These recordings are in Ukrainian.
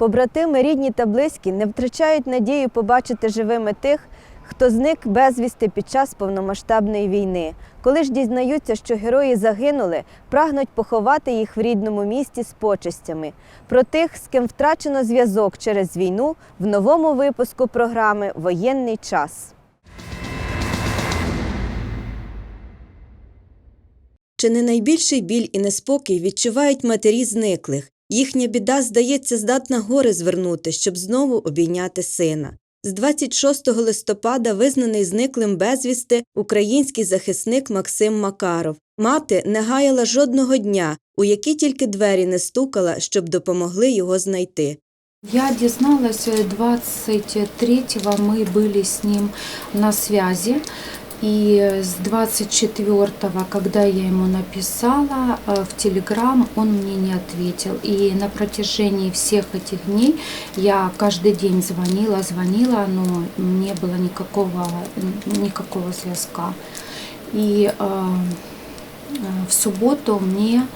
Побратими, рідні та близькі не втрачають надію побачити живими тих, хто зник безвісти під час повномасштабної війни. Коли ж дізнаються, що герої загинули, прагнуть поховати їх в рідному місті з почестями. Про тих, з ким втрачено зв'язок через війну, в новому випуску програми Воєнний час. Чи не найбільший біль і неспокій відчувають матері зниклих? Їхня біда, здається, здатна гори звернути, щоб знову обійняти сина. З 26 листопада визнаний зниклим безвісти український захисник Максим Макаров. Мати не гаяла жодного дня, у які тільки двері не стукала, щоб допомогли його знайти. Я дізналась 23-го мы были с ним на связи. И с 24-го, когда я ему написала э, в Телеграм, он мне не ответил. И на протяжении всех этих дней я каждый день звонила, звонила, но не было никакого, никакого зв'язка. И э, в субботу мне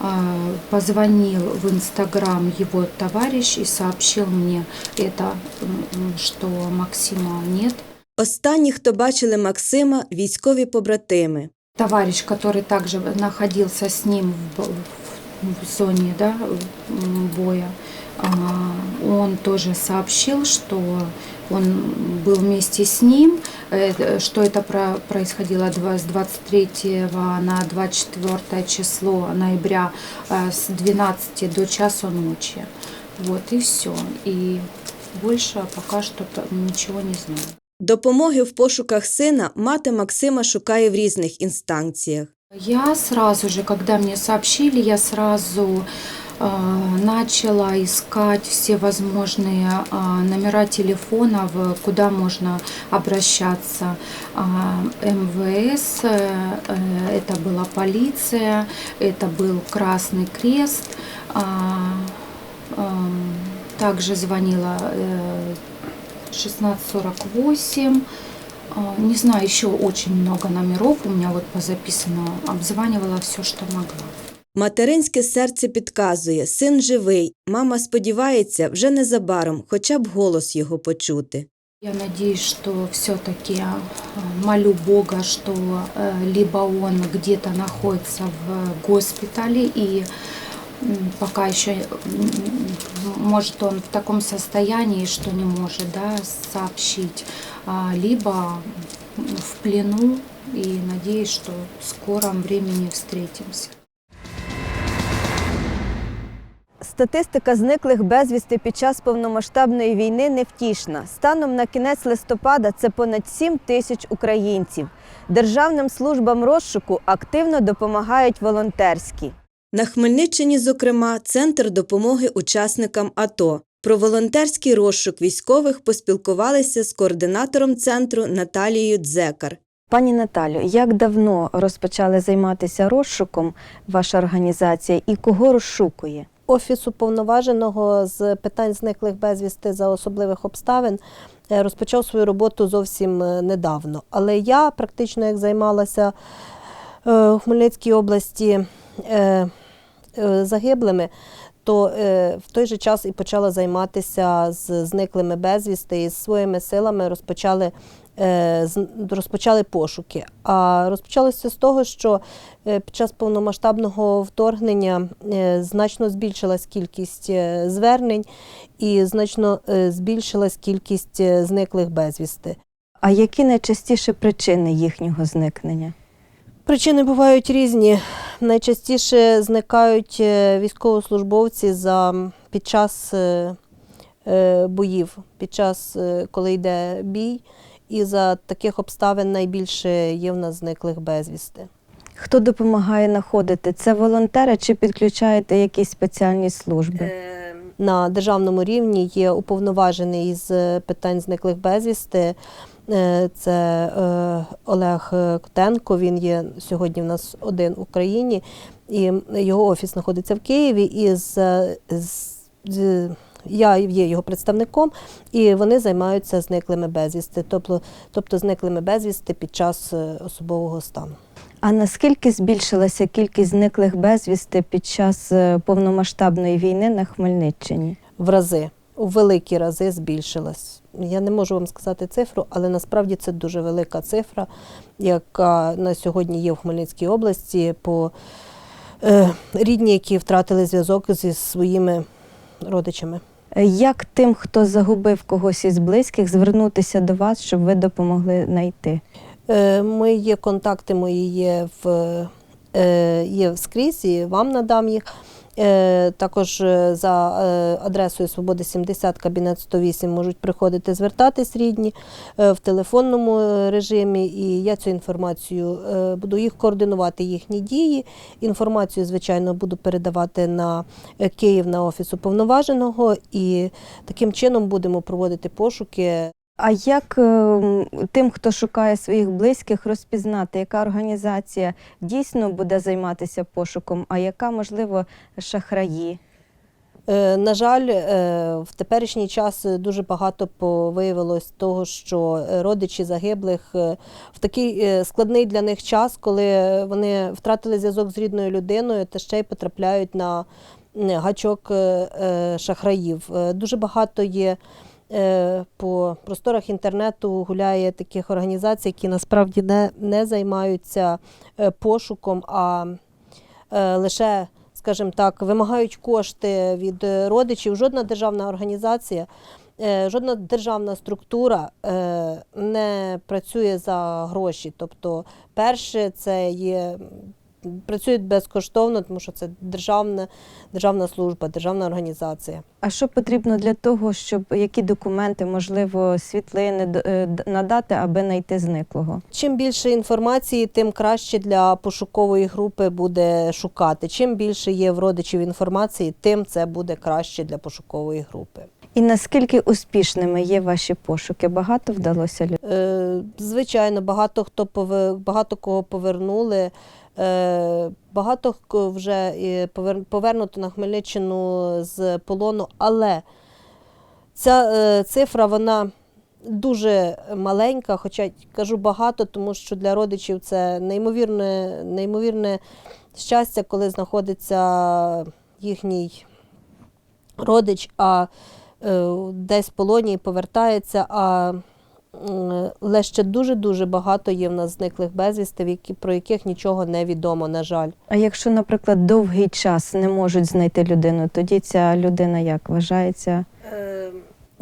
э, позвонил в Инстаграм его товарищ и сообщил мне это, что Максима нет. Останні, хто бачили Максима, військові побратими. Товарищ, который также находился с ним в, бо- в зоне да, м, боя, а, он тоже сообщил, что он был вместе с ним, э, что это про- происходило два- с 23 на 24 число ноября э, с 12 до часу ночи. Вот и все. И больше пока что п- ничего не знаю. Допомоги в пошуках сина мати Максима шукає в різних інстанціях. Я сразу же, когда мне сообщили, я сразу э, начала искать все возможные э, номера телефонов, куда можно обращаться. А, МВС, э, э, это была полиция, это был Красный Крест. а, эм, Также звонила э, 1648. А, Не знаю, еще очень много номеров у меня вот позаписано. Обзванивала все, что могла. Материнське серце підказує, син живий. Мама сподівається, вже незабаром хоча б голос його почути. Я надеюсь, что все-таки молю Бога, что э, либо он где-то находится в госпитале и м, пока еще может он в таком состоянии, что не может да, сообщить, либо в плену и надеюсь, что в скором времени встретимся. Статистика зниклих безвісти під час повномасштабної війни невтішна. Станом на кінець листопада це понад 7 тисяч українців. Державним службам розшуку активно допомагають волонтерські. На Хмельниччині, зокрема, центр допомоги учасникам АТО. Про волонтерський розшук військових поспілкувалися з координатором центру Наталією Дзекар. Пані Наталю, як давно розпочали займатися розшуком ваша організація і кого розшукує? Офіс уповноваженого з питань зниклих безвісти за особливих обставин е, розпочав свою роботу зовсім е, недавно. Але я практично як займалася е, у Хмельницькій області загиблими, то е, в той же час і почала займатися з зниклими безвісти і своїми силами розпочали. е, Розпочали пошуки. А розпочалося з того, що е, під час повномасштабного вторгнення е, значно збільшилась кількість е, звернень і значно е, збільшилась кількість е, зниклих безвісти. А які найчастіше причини їхнього зникнення? Причини бувають різні. Найчастіше зникають е, військовослужбовці за, під час е, е, боїв, під час, коли йде бій. І за таких обставин найбільше є в нас зниклих безвісти. Хто допомагає знаходити? Це волонтери чи підключаєте якісь спеціальні служби? На державному рівні є уповноважений е, питань зниклих безвісти. Е, Це е, Олег Котенко. Він є сьогодні в нас один в Україні, і його офіс знаходиться в Києві. І з, з, з я є його представником, і вони займаються зниклими безвісти, тобто, тобто зниклими безвісти під час е, особового стану. А наскільки збільшилася кількість зниклих безвісти під час повномасштабної війни на Хмельниччині? в рази, у великі рази збільшилась. Я не можу вам сказати цифру, але насправді це дуже велика цифра, яка на сьогодні є в Хмельницькій області по е, рідні, які втратили зв'язок зі своїми родичами. Як тим, хто загубив когось із близьких, звернутися до вас, щоб ви допомогли знайти? Е, Мої є контакти мої є в е, є скрізь, і вам надам їх. Е, Також е, за е, адресою Свободи 70, кабінет 108 можуть приходити звертатись рідні в телефонному режимі. І я цю інформацію буду їх координувати, їхні дії. Інформацію, звичайно, буду передавати на Київ на офіс уповноваженого, і таким чином будемо проводити пошуки. А як е, тим, хто шукає своїх близьких, розпізнати, яка організація дійсно буде займатися пошуком, а яка, можливо, шахраї? Е, На жаль, е, в теперішній час дуже багато виявилось того, що родичі загиблих е, в такий складний для них час, коли вони втратили зв'язок з рідною людиною, та ще й потрапляють на гачок шахраїв. Дуже багато є. Е, По просторах інтернету гуляє таких організацій, які насправді не, не займаються е, пошуком, а е, лише скажімо так, вимагають кошти від родичів. Жодна державна організація, жодна державна структура не працює за гроші. Тобто, перше, це є. Працюють безкоштовно, тому що це державна, державна служба, державна організація. А що потрібно для того, щоб які документи, можливо, світлини е, надати, аби знайти зниклого? Чим більше інформації, тим краще для пошукової групи буде шукати. Чим більше є в родичів інформації, тим це буде краще для пошукової групи. І наскільки успішними є ваші пошуки? Багато вдалося людей? Звичайно, багато хто багато кого повернули. Е, Багато вже повернуто на Хмельниччину з полону, але ця е, цифра вона дуже маленька, хоча кажу багато, тому що для родичів це неймовірне, неймовірне щастя, коли знаходиться їхній родич, а е, десь в полоні повертається. А але ще дуже-дуже багато є в нас зниклих безвістів, які, про яких нічого не відомо, на жаль. А якщо, наприклад, довгий час не можуть знайти людину, тоді ця людина як вважається? Е,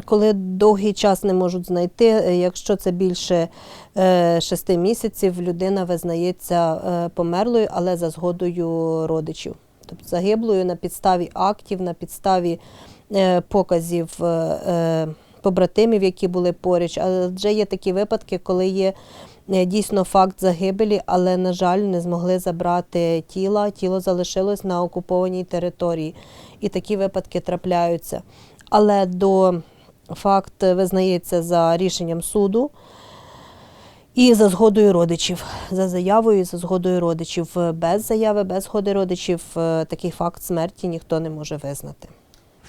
Коли довгий час не можуть знайти, е, якщо це більше е, шести місяців, людина визнається е, померлою, але за згодою родичів. Тобто загиблою на підставі актів, на підставі показів побратимів, які були поруч. Адже є такі випадки, коли є е, дійсно факт загибелі, але, на жаль, не змогли забрати тіла. Тіло залишилось на окупованій території. І такі випадки трапляються. Але до факт визнається за рішенням суду і за згодою родичів, за заявою і за згодою родичів. Без заяви, без згоди родичів е, такий факт смерті ніхто не може визнати.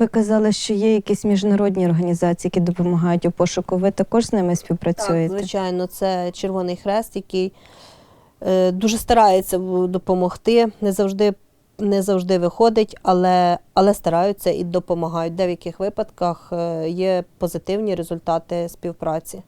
Ви казали, що є якісь міжнародні організації, які допомагають у пошуку. Ви також з ними Так, звичайно, це Червоний Хрест, який е, дуже старається допомогти. Не завжди, не завжди виходить, але, але стараються і допомагають. В деяких випадках е, є позитивні результати співпраці.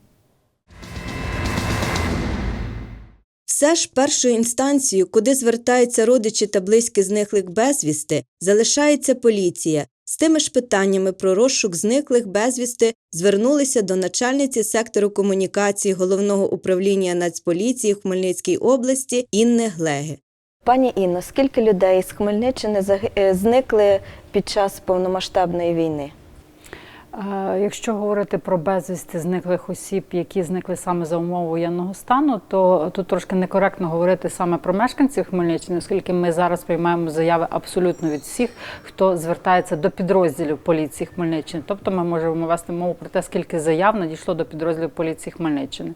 Все ж першою інстанцією, куди звертаються родичі та близькі зниклих безвісти, залишається поліція. З тими ж питаннями про розшук зниклих безвісти звернулися до начальниці сектору комунікації головного управління Нацполіції в Хмельницькій області Інни Глеги. Пані Інно, скільки людей з Хмельниччини е, зникли під час повномасштабної війни? Якщо говорити про безвісти зниклих осіб, які зникли саме за умов воєнного стану, то тут трошки некоректно говорити саме про мешканців Хмельниччини, оскільки ми зараз приймаємо заяви абсолютно від всіх, хто звертається до підрозділів поліції Хмельниччини. Тобто ми можемо вести мову про те, скільки заяв надійшло до підрозділів поліції Хмельниччини.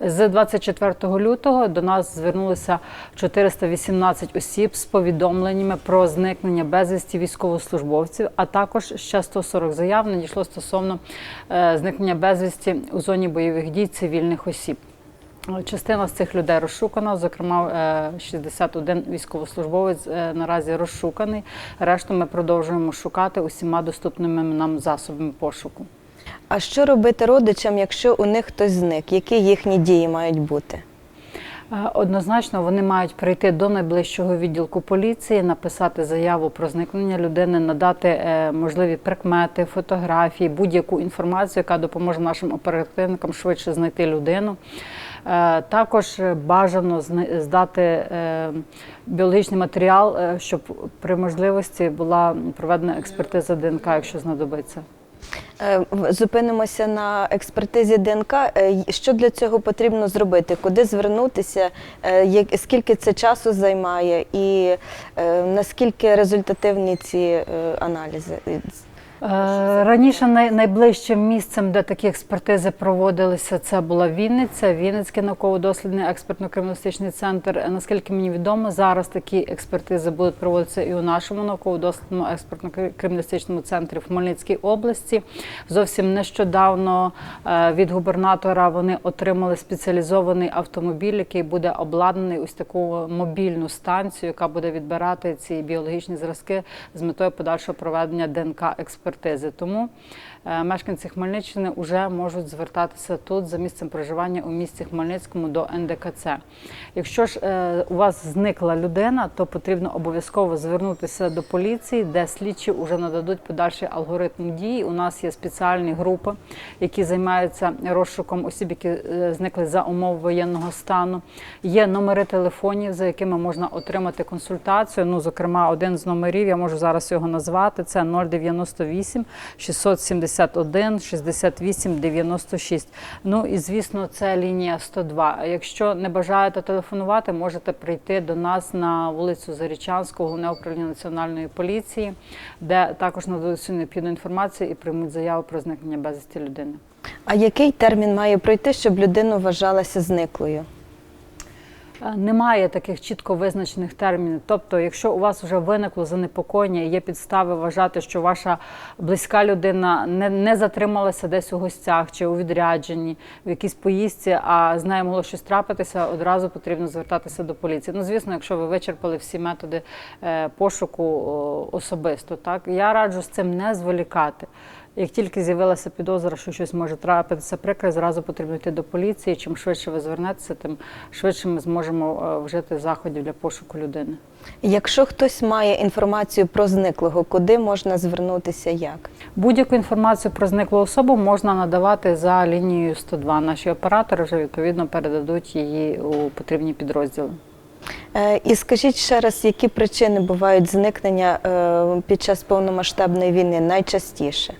З 24 лютого до нас звернулося 418 осіб з повідомленнями про зникнення безвісті військовослужбовців, а також ще 140 заяв надійшло стосовно е, зникнення безвісті у зоні бойових дій цивільних осіб. Частина з цих людей розшукана, зокрема, е, 61 військовослужбовець е, наразі розшуканий. Решту ми продовжуємо шукати усіма доступними нам засобами пошуку. А що робити родичам, якщо у них хтось зник? Які їхні дії мають бути? Е, Однозначно, вони мають прийти до найближчого відділку поліції, написати заяву про зникнення людини, надати е, можливі прикмети, фотографії, будь-яку інформацію, яка допоможе нашим оперативникам швидше знайти людину. Е, Також бажано здати біологічний матеріал, щоб при можливості була проведена експертиза ДНК, якщо знадобиться. Е, Зупинимося на експертизі ДНК. Е, Що для цього потрібно зробити? Куди звернутися? Е, Скільки це часу займає, і наскільки результативні ці аналізи? Е, Раніше найближчим місцем, де такі експертизи проводилися, це була Вінниця, Вінницький науково-дослідний експертно-криміналістичний центр. Е, Наскільки мені відомо, зараз такі експертизи будуть проводитися і у нашому науково-дослідному експертно-криміналістичному центрі в Хмельницькій області. Зовсім нещодавно е, від губернатора вони отримали спеціалізований автомобіль, який буде обладнаний ось таку мобільну станцію, яка буде відбирати ці біологічні зразки з метою подальшого проведення ДНК експертизи. Тому е, мешканці Хмельниччини вже можуть звертатися тут за місцем проживання у місті Хмельницькому до НДКЦ. Якщо ж е, у вас зникла людина, то потрібно обов'язково звернутися до поліції, де слідчі вже нададуть подальший алгоритм дій. У нас є спеціальні групи, які займаються розшуком осіб, які е, зникли за умов воєнного стану. Є номери телефонів, за якими можна отримати консультацію. Ну, зокрема, один з номерів я можу зараз його назвати. Це 098 671 68 96. Ну і звісно, це лінія 102. А Якщо не бажаєте телефонувати, можете прийти до нас на вулицю Зарічанського, головне управління національної поліції, де також нададуть всю необхідну інформацію і приймуть заяву про зникнення безвісті людини. А який термін має пройти, щоб людина вважалася зниклою? Е, Немає таких чітко визначених термінів. Тобто, якщо у вас вже виникло занепокоєння, і є підстави вважати, що ваша близька людина не, не затрималася десь у гостях чи у відрядженні, в якійсь поїздці, а з нею могло щось трапитися, одразу потрібно звертатися до поліції. Ну, звісно, якщо ви вичерпали всі методи е, пошуку особисто, так я раджу з цим не зволікати. Як тільки з'явилася підозра, що щось може трапитися прикре, зразу потрібно йти до поліції. Чим швидше ви звернетеся, тим швидше ми зможемо е, вжити заходів для пошуку людини. Якщо хтось має інформацію про зниклого, куди можна звернутися як? Будь-яку інформацію про зниклу особу можна надавати за лінією 102. Наші оператори вже відповідно передадуть її у потрібні підрозділи. Е, І скажіть ще раз, які причини бувають зникнення е, під час повномасштабної війни найчастіше?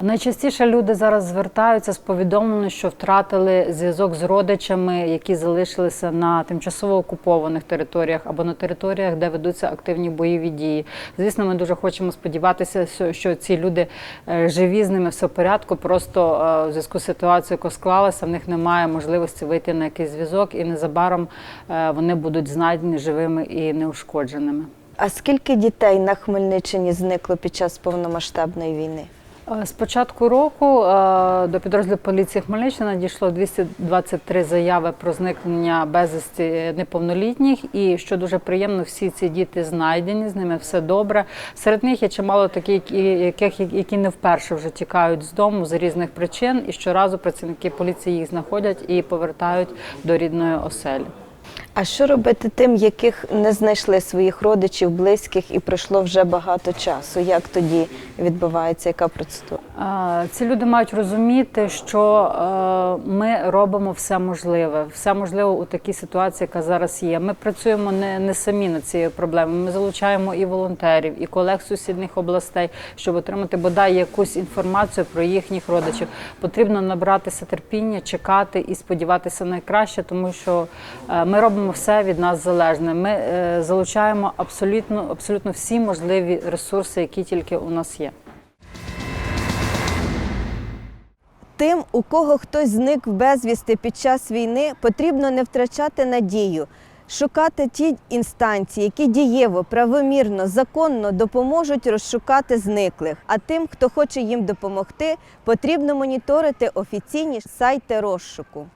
Найчастіше люди зараз звертаються з повідомленням, що втратили зв'язок з родичами, які залишилися на тимчасово окупованих територіях або на територіях, де ведуться активні бойові дії. Звісно, ми дуже хочемо сподіватися, що- ці люди е, живі, з ними все в порядку. Просто е, в зв'язку з ситуацією, яка склалася, в них немає можливості вийти на якийсь зв'язок, і незабаром е, вони будуть знайдені живими і неушкодженими. А скільки дітей на Хмельниччині зникло під час повномасштабної війни? Е, З початку року е, до підрозділу поліції Хмельниччини надійшло 223 заяви про зникнення безвісті неповнолітніх. І що дуже приємно, всі ці діти знайдені, з ними все добре. Серед них є чимало таких, яких які не вперше вже тікають з дому з різних причин, і щоразу працівники поліції їх знаходять і повертають до рідної оселі. А що робити тим, яких не знайшли своїх родичів, близьких і пройшло вже багато часу? Як тоді відбувається, яка процедура? Ці люди мають розуміти, що е, ми робимо все можливе, все можливе у такій ситуації, яка зараз є. Ми працюємо не, не самі над цією проблемою. Ми залучаємо і волонтерів, і колег з сусідніх областей, щоб отримати бодай якусь інформацію про їхніх родичів. Потрібно набратися терпіння, чекати і сподіватися найкраще, тому що е, ми робимо все від нас залежне. Ми е, залучаємо абсолютно, абсолютно всі можливі ресурси, які тільки у нас є. Тим, у кого хтось зник безвісти під час війни, потрібно не втрачати надію, шукати ті інстанції, які дієво, правомірно, законно допоможуть розшукати зниклих. А тим, хто хоче їм допомогти, потрібно моніторити офіційні сайти розшуку.